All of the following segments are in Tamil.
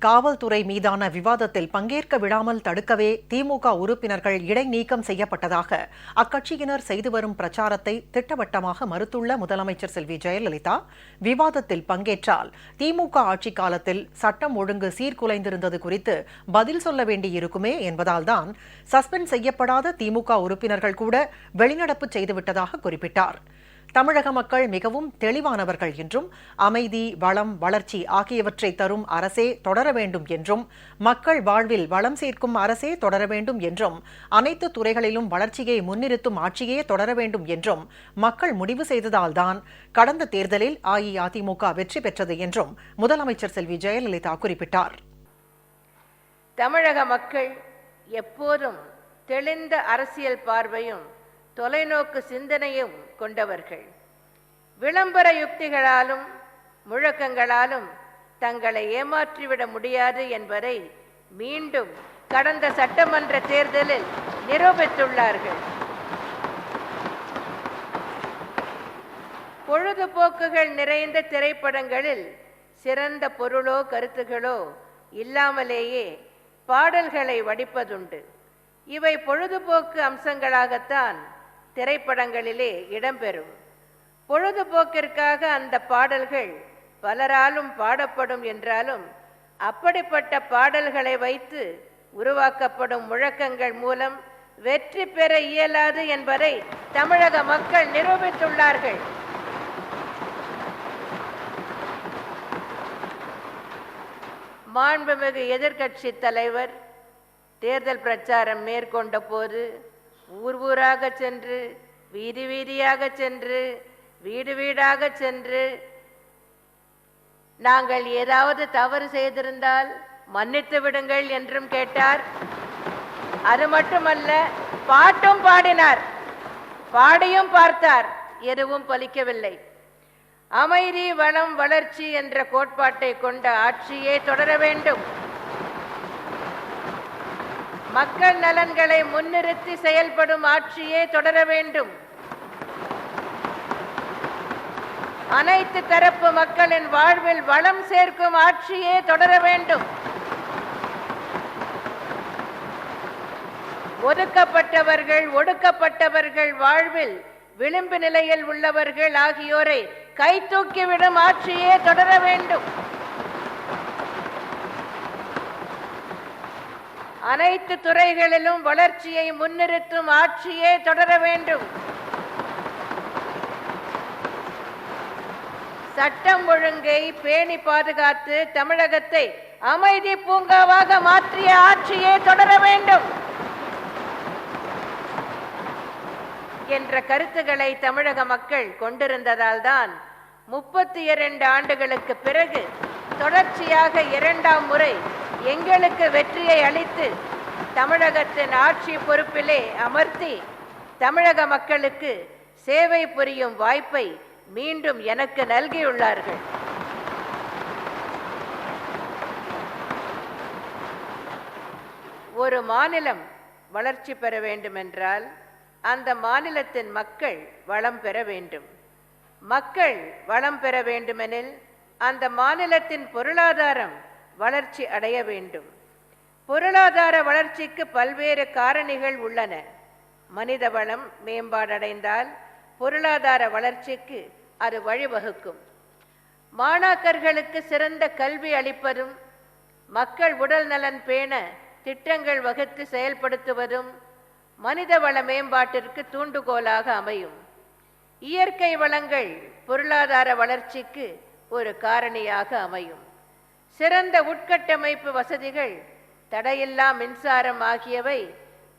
காவல்துறை மீதான விவாதத்தில் பங்கேற்க விடாமல் தடுக்கவே திமுக உறுப்பினர்கள் இடைநீக்கம் செய்யப்பட்டதாக அக்கட்சியினர் செய்து வரும் பிரச்சாரத்தை திட்டவட்டமாக மறுத்துள்ள முதலமைச்சர் செல்வி ஜெயலலிதா விவாதத்தில் பங்கேற்றால் திமுக ஆட்சி காலத்தில் சட்டம் ஒழுங்கு சீர்குலைந்திருந்தது குறித்து பதில் சொல்ல வேண்டியிருக்குமே என்பதால்தான் சஸ்பெண்ட் செய்யப்படாத திமுக உறுப்பினர்கள் கூட வெளிநடப்பு செய்துவிட்டதாக குறிப்பிட்டார். தமிழக மக்கள் மிகவும் தெளிவானவர்கள் என்றும் அமைதி வளம் வளர்ச்சி ஆகியவற்றை தரும் அரசே தொடர வேண்டும் என்றும் மக்கள் வாழ்வில் வளம் சேர்க்கும் அரசே தொடர வேண்டும் என்றும் அனைத்து துறைகளிலும் வளர்ச்சியை முன்னிறுத்தும் ஆட்சியே தொடர வேண்டும் என்றும் மக்கள் முடிவு செய்ததால்தான் கடந்த தேர்தலில் அஇஅதிமுக வெற்றி பெற்றது என்றும் முதலமைச்சர் செல்வி ஜெயலலிதா குறிப்பிட்டார். தமிழக மக்கள் எப்போதும் தெளிந்த அரசியல் பார்வையும் தொலைநோக்கு சிந்தனையும் கொண்டவர்கள். விளம்பர யுக்திகளாலும் முழக்கங்களாலும் தங்களை ஏமாற்றிவிட முடியாது என்பதை மீண்டும் கடந்த சட்டமன்ற தேர்தலில் நிரூபித்துள்ளார்கள். பொழுதுபோக்குகள் நிறைந்த திரைப்படங்களில் சிறந்த பொருளோ கருத்துகளோ இல்லாமலேயே பாடல்களை வடிப்பதுண்டு. இவை பொழுதுபோக்கு அம்சங்களாகத்தான் திரைப்படங்களிலே இடம்பெறும். பொழுதுபோக்கிற்காக அந்த பாடல்கள் பலராலும் பாடப்படும் என்றாலும் அப்படிப்பட்ட பாடல்களை வைத்து உருவாக்கப்படும் முழக்கங்கள் மூலம் வெற்றி பெற இயலாது என்பதை தமிழக மக்கள் நிரூபித்துள்ளார்கள். மாண்புமிகு எதிர்க்கட்சி தலைவர் தேர்தல் பிரச்சாரம் மேற்கொண்ட போது ஊர் ஊராக சென்று வீதி வீதியாக சென்று வீடு வீடாக சென்று நாங்கள் ஏதாவது தவறு செய்திருந்தால் மன்னித்து விடுங்கள் என்றும் கேட்டார். அது மட்டுமல்ல பாட்டும் பாடினார். பாடியும் பார்த்தார் எதுவும் பலிக்கவில்லை. அமைதி வளம் வளர்ச்சி என்ற கோட்பாட்டை கொண்ட ஆட்சியே தொடர வேண்டும். மக்கள் நலன்களை முன்னிறுத்தி செயல்படும் ஆட்சியே தொடர வேண்டும். அனைத்து தரப்பு மக்களின் வாழ்வில் வளம் சேர்க்கும் ஆட்சியே தொடர வேண்டும். ஒதுக்கப்பட்டவர்கள் ஒடுக்கப்பட்டவர்கள் வாழ்வில் விளிம்பு நிலையில் உள்ளவர்கள் ஆகியோரை கைதூக்கிவிடும் ஆட்சியே தொடர வேண்டும். அனைத்து துறைகளிலும் வளர்ச்சியை முன்னிறுத்தும் ஆட்சியே தொடர வேண்டும். சட்டம் ஒழுங்கை பேணி பாதுகாத்து தமிழகத்தை அமைதி பூங்காவாக மாற்றிய ஆட்சியே தொடர வேண்டும். என்ற கருத்துக்களை தமிழக மக்கள் கொண்டிருந்ததால் தான் முப்பத்தி இரண்டு ஆண்டுகளுக்கு பிறகு தொடர்ச்சியாக இரண்டாம் முறை எங்களுக்கு வெற்றியை அளித்து தமிழகத்தின் ஆட்சி பொறுப்பிலே அமர்த்தி தமிழக மக்களுக்கு சேவை புரியும் வாய்ப்பை மீண்டும் எனக்கு நல்கியுள்ளார்கள். ஒரு மாநிலம் வளர்ச்சி பெற வேண்டுமென்றால் அந்த மாநிலத்தின் மக்கள் வளம் பெற வேண்டும். மக்கள் வளம் பெற வேண்டுமெனில் அந்த மாநிலத்தின் பொருளாதாரம் வளர்ச்சி அடைய வேண்டும். பொருளாதார வளர்ச்சிக்கு பல்வேறு காரணிகள் உள்ளன. மனித வளம் மேம்பாடடைந்தால் பொருளாதார வளர்ச்சிக்கு அது வழிவகுக்கும். மாணாக்கர்களுக்கு சிறந்த கல்வி அளிப்பதும் மக்கள் உடல் நலன் பேண திட்டங்கள் வகுத்து செயல்படுத்துவதும் மனித வள மேம்பாட்டிற்கு தூண்டுகோலாக அமையும். இயற்கை வளங்கள் பொருளாதார வளர்ச்சிக்கு ஒரு காரணியாக அமையும். சிறந்த உட்கட்டமைப்பு வசதிகள் தடையில்லா மின்சாரம் ஆகியவை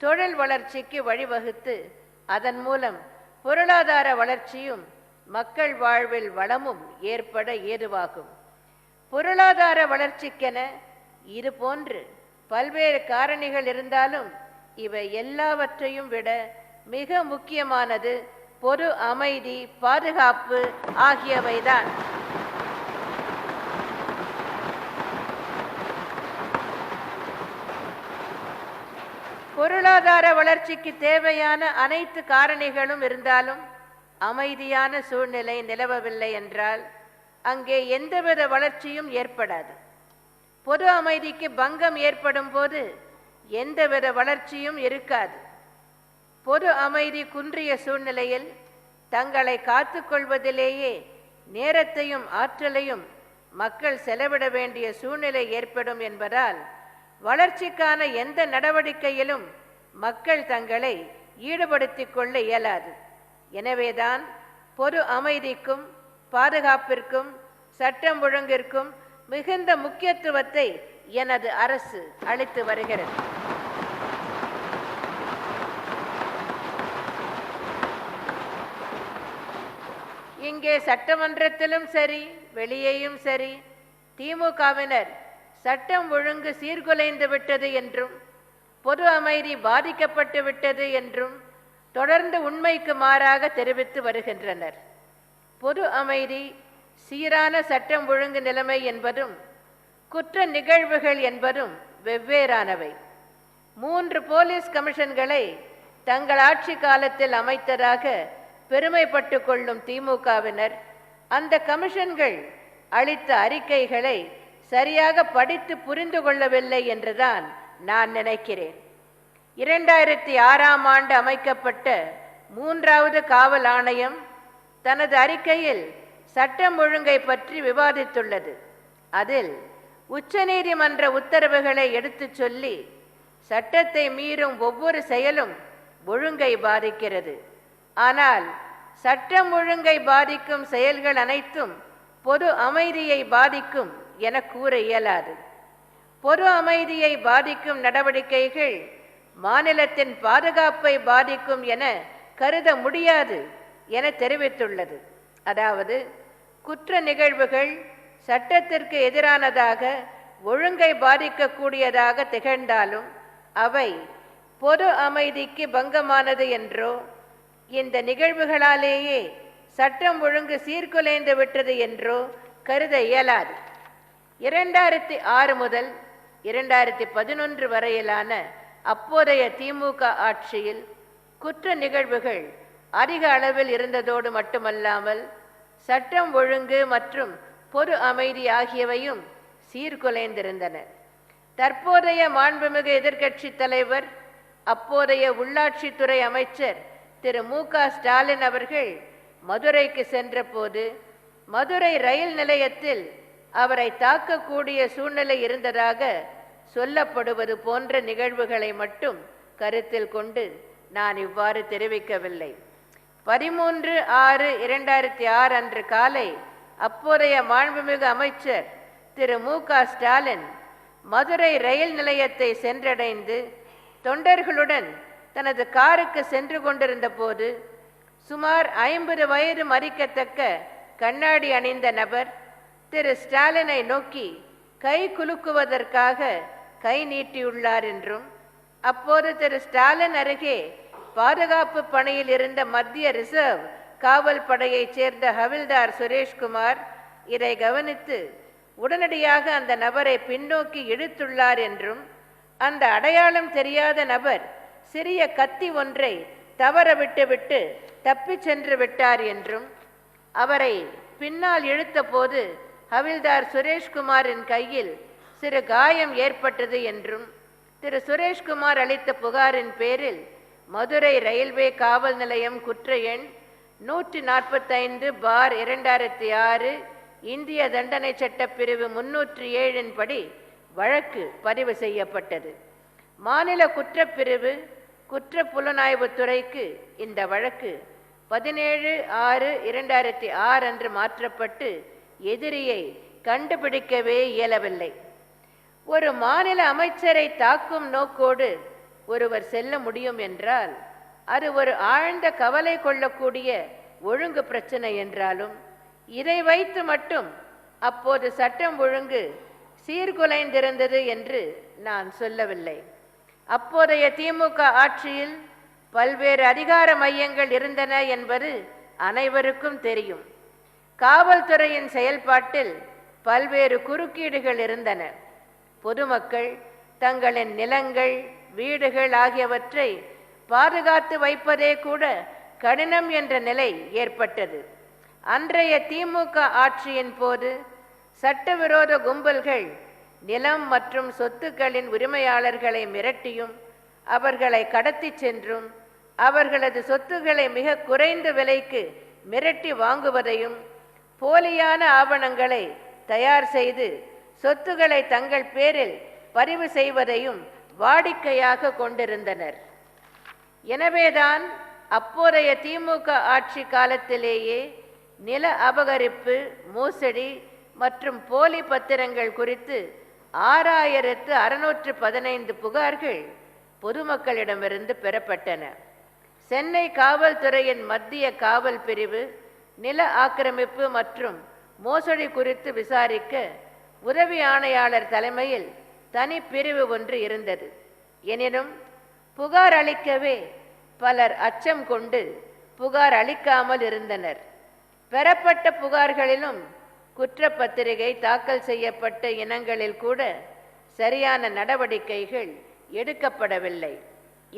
தொழில் வளர்ச்சிக்கு வழிவகுத்து அதன் மூலம் பொருளாதார வளர்ச்சியும் மக்கள் வாழ்வில் வளமும் ஏற்பட ஏதுவாகும். பொருளாதார வளர்ச்சிக்கென இது போன்று பல்வேறு காரணிகள் இருந்தாலும் இவை எல்லாவற்றையும் விட மிக முக்கியமானது பொது அமைதி பாதுகாப்பு ஆகியவைதான். பொருளாதார வளர்ச்சிக்கு தேவையான அனைத்து காரணிகளும் இருந்தாலும் அமைதியான சூழ்நிலை நிலவவில்லை என்றால் அங்கே எந்தவித வளர்ச்சியும் ஏற்படாது. பொது அமைதிக்கு பங்கம் ஏற்படும் போது எந்தவித வளர்ச்சியும் இருக்காது. பொது அமைதி குன்றிய சூழ்நிலையில் தங்களை காத்துக்கொள்வதிலேயே நேரத்தையும் ஆற்றலையும் மக்கள் செலவிட வேண்டிய சூழ்நிலை ஏற்படும் என்பதால் வளர்ச்சிக்கான எந்த நடவடிக்கையிலும் மக்கள் தங்களை ஈடுபடுத்திக் கொள்ள இயலாது. எனவேதான் பொது அமைதிக்கும் பாதுகாப்பிற்கும் சட்டம் ஒழுங்கிற்கும் மிகுந்த முக்கியத்துவத்தை எனது அரசு அளித்து வருகிறது. இங்கே சட்டமன்றத்திலும் சரி வெளியேயும் சரி திமுகவினர் சட்டம் ஒழுங்கு சீர்குலைந்து விட்டது என்றும் பொது அமைதி பாதிக்கப்பட்டு விட்டது என்றும் தொடர்ந்து உண்மைக்கு மாறாக தெரிவித்து வருகின்றனர். பொது அமைதி சீரான சட்டம் ஒழுங்கு நிலைமை என்பதும் குற்ற நிகழ்வுகள் என்பதும் வெவ்வேறானவை. மூன்று போலீஸ் கமிஷன்களை தங்கள் ஆட்சி காலத்தில் அமைத்ததாக பெருமைப்பட்டு கொள்ளும் திமுகவினர் அந்த கமிஷன்கள் அளித்த அறிக்கைகளை சரியாக படித்து புரிந்து கொள்ளவில்லை என்றுதான் நான் நினைக்கிறேன். இரண்டாயிரத்தி ஆறாம் ஆண்டு அமைக்கப்பட்ட மூன்றாவது காவல் ஆணையம் தனது அறிக்கையில் சட்டம் ஒழுங்கை பற்றி விவாதித்துள்ளது. அதில் உச்சநீதிமன்ற உத்தரவுகளை எடுத்துச் சொல்லி சட்டத்தை மீறும் ஒவ்வொரு செயலும் ஒழுங்கை பாதிக்கிறது. ஆனால் சட்டம் ஒழுங்கை பாதிக்கும் செயல்கள் அனைத்தும் பொது அமைதியை பாதிக்கும் என கூற இயலாது. பொது அமைதியை பாதிக்கும் நடவடிக்கைகள் மாநிலத்தின் பாதுகாப்பை பாதிக்கும் என கருத முடியாது என தெரிவித்துள்ளது. அதாவது குற்ற நிகழ்வுகள் சட்டத்திற்கு எதிரானதாக ஒழுங்கை பாதிக்கக்கூடியதாக திகழ்ந்தாலும் அவை பொது அமைதிக்கு பங்கமானது என்றோ இந்த நிகழ்வுகளாலேயே சட்டம் ஒழுங்கு சீர்குலைந்து விட்டது என்றோ கருத இயலாது. இரண்டாயிரத்தி ஆறு முதல் இரண்டாயிரத்தி பதினொன்று வரையிலான அப்போதைய திமுக ஆட்சியில் குற்ற நிகழ்வுகள் அதிக அளவில் இருந்ததோடு மட்டுமல்லாமல் சட்டம் ஒழுங்கு மற்றும் பொது அமைதி ஆகியவையும் சீர்குலைந்திருந்தன. தற்போதைய மாண்புமிகு எதிர்க்கட்சி தலைவர் அப்போதைய உள்ளாட்சித்துறை அமைச்சர் திரு மு க ஸ்டாலின் அவர்கள் மதுரைக்கு சென்றபோது மதுரை ரயில் நிலையத்தில் அவரை தாக்கக்கூடிய சூழ்நிலை இருந்ததாக சொல்லப்படுவது போன்ற நிகழ்வுகளை மட்டும் கருத்தில் கொண்டு நான் இவ்வாறு தெரிவிக்கவில்லை. பதிமூன்று ஆறு இரண்டாயிரத்தி ஆறு அன்று காலை அப்போதைய மாண்புமிகு அமைச்சர் திரு மு க ஸ்டாலின் மதுரை ரயில் நிலையத்தை சென்றடைந்து தொண்டர்களுடன் தனது காருக்கு சென்று கொண்டிருந்த போது சுமார் ஐம்பது வயது மறிக்கத்தக்க கண்ணாடி அணிந்த நபர் திரு ஸ்டாலினை நோக்கி கை குலுக்குவதற்காக கை நீட்டியுள்ளார் என்றும் அப்போது திரு ஸ்டாலின் அருகே பாதுகாப்பு பணியில் இருந்த மத்திய ரிசர்வ் காவல் படையைச் சேர்ந்த ஹவில்தார் சுரேஷ்குமார் இதை கவனித்து உடனடியாக அந்த நபரை பின்னோக்கி இழுத்துள்ளார் என்றும் அந்த அடையாளம் தெரியாத நபர் சிறிய கத்தி ஒன்றை தவற விட்டுவிட்டு தப்பிச் சென்று விட்டார் என்றும் அவரை பின்னால் இழுத்தபோது ஹவில்தார் சுரேஷ்குமாரின் கையில் சிறு காயம் ஏற்பட்டது என்றும் திரு சுரேஷ்குமார் அளித்த புகாரின் பேரில் மதுரை ரயில்வே காவல் நிலையம் குற்ற எண் நூற்றி நாற்பத்தைந்து பார் இரண்டாயிரத்தி ஆறு இந்திய தண்டனை சட்டப்பிரிவு முன்னூற்றி ஏழின் படி வழக்கு பதிவு செய்யப்பட்டது. மாநில குற்றப்பிரிவு குற்ற புலனாய்வுத் துறைக்கு இந்த வழக்கு பதினேழு ஆறு இரண்டாயிரத்தி ஆறு அன்று மாற்றப்பட்டு எதிரியை கண்டுபிடிக்கவே இயலவில்லை. ஒரு மாநில அமைச்சரை தாக்கும் நோக்கோடு ஒருவர் செல்ல முடியும் என்றால் அது ஒரு ஆழ்ந்த கவலை கொள்ளக்கூடிய ஒழுங்கு பிரச்சனை என்றாலும் இதை வைத்து மட்டும் அப்போது சட்டம் ஒழுங்கு சீர்குலைந்திருந்தது என்று நான் சொல்லவில்லை. அப்போதைய திமுக ஆட்சியில் பல்வேறு அதிகார மையங்கள் இருந்தன என்பது அனைவருக்கும் தெரியும். காவல்துறையின் செயல்பாட்டில் பல்வேறு குறுக்கீடுகள் இருந்தன. பொதுமக்கள் தங்களின் நிலங்கள் வீடுகள் ஆகியவற்றை பாதுகாத்து வைப்பதே கூட கடினம் என்ற நிலை ஏற்பட்டது. அன்றைய திமுக ஆட்சியின் போது சட்டவிரோத கும்பல்கள் நிலம் மற்றும் சொத்துக்களின் உரிமையாளர்களை மிரட்டியும் அவர்களை கடத்திச் சென்றும் அவர்களது சொத்துக்களை மிக குறைந்த விலைக்கு மிரட்டி வாங்குவதையும் போலியான ஆவணங்களை தயார் செய்து சொத்துக்களை தங்கள் பேரில் பதிவு செய்வதையும் வாடிக்கையாக கொண்டிருந்தனர். எனவேதான் அப்போதைய திமுக ஆட்சி காலத்திலேயே நில அபகரிப்பு மோசடி மற்றும் போலி பத்திரங்கள் குறித்து ஆறாயிரத்து அறுநூற்று பதினைந்து புகார்கள் பொதுமக்களிடமிருந்து பெறப்பட்டன. சென்னை காவல்துறையின் மத்திய காவல் பிரிவு நில ஆக்கிரமிப்பு மற்றும் மோசடி குறித்து விசாரிக்க உதவி ஆணையாளர் தலைமையில் தனி பிரிவு ஒன்று இருந்தது. எனினும் புகார் அளிக்கவே பலர் அச்சம் கொண்டு புகார் அளிக்காமல் இருந்தனர். பெறப்பட்ட புகார்களிலும் குற்றப்பத்திரிகை தாக்கல் செய்யப்பட்ட இனங்களில் கூட சரியான நடவடிக்கைகள் எடுக்கப்படவில்லை.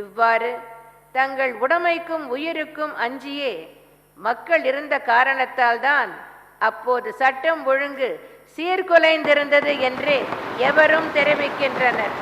இவ்வாறு தங்கள் உடைமைக்கும் உயிருக்கும் அஞ்சியே மக்கள் இருந்த காரணத்தால் தான் அப்போது சட்டம் ஒழுங்கு சீர்குலைந்திருந்தது என்று எவரும் தெரிவிக்கின்றனர்.